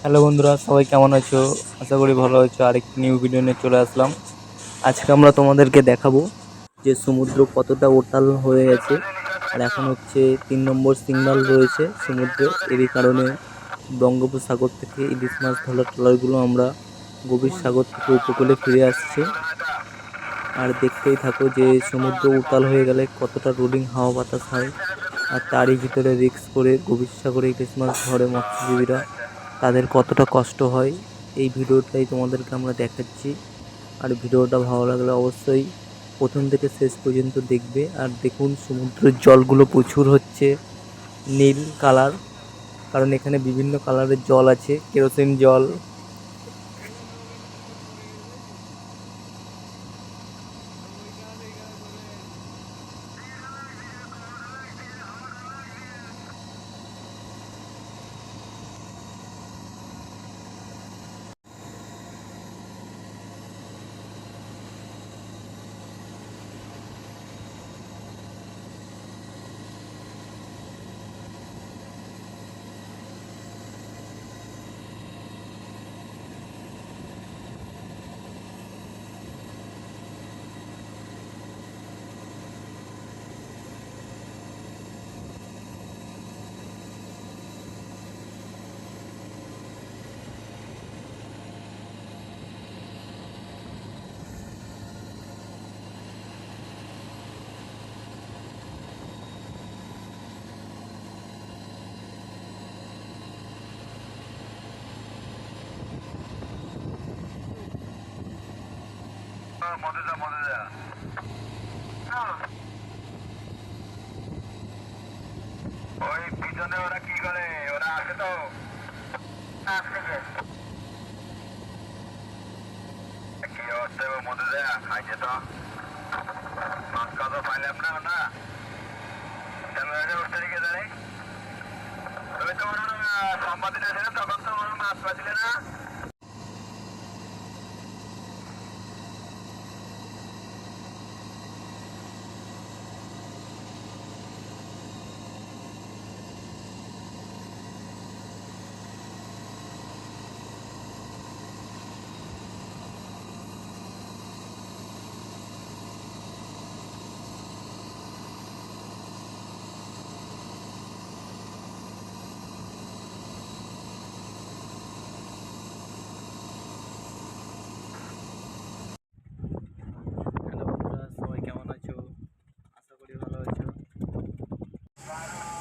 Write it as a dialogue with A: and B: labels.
A: Hello বন্ধুরা, সবাই কেমন আছো? আশা করি ভালো আছো। আরেকটি নিউ ভিডিও নিয়ে চলে আসলাম। আজকে আমরা তোমাদেরকে দেখাবো যে সমুদ্র কতটা ওটাল হয়ে গেছে। আর এখন হচ্ছে তিন নম্বর সিগন্যাল রয়েছে সমুদ্রে। এরই কারণে বঙ্গোপসাগর থেকে ইলিশ মাছ ধরার ট্রলারগুলো আমরা গভীর সাগর থেকে উপকূলে ফিরে আসছে। আর দেখতেই থাকো যে সমুদ্র উতাল হয়ে গেলে কতটা রোলিং হাওয়া বাতাস হয়। আর তারই ভিতরে রিক্স করে গভীর সাগরে ইলিশ মাছ ধরে মৎস্যজীবীরা। তাদের কতটা কষ্ট হয়, এই ভিডিওটাই তোমাদেরকে আমরা দেখাচ্ছি। আর ভিডিওটা ভালো লাগলে অবশ্যই প্রথম থেকে শেষ পর্যন্ত দেখবে। আর দেখুন, সমুদ্রের জলগুলো প্রচুর হচ্ছে, নীল কালার, কারণ এখানে বিভিন্ন কালারের জল আছে, কেরোসিন জল
B: মধ্যে যা ওই পিছনে ওরা কি করে? ওরা আসে তো। কি অবস্থা মধ্যে যা খাইছে তো। মাছ কত পাইলাম না না। উঠতে দিকে জানি তুমি তো মনে হয় সম্পাদিত তখন তো Para!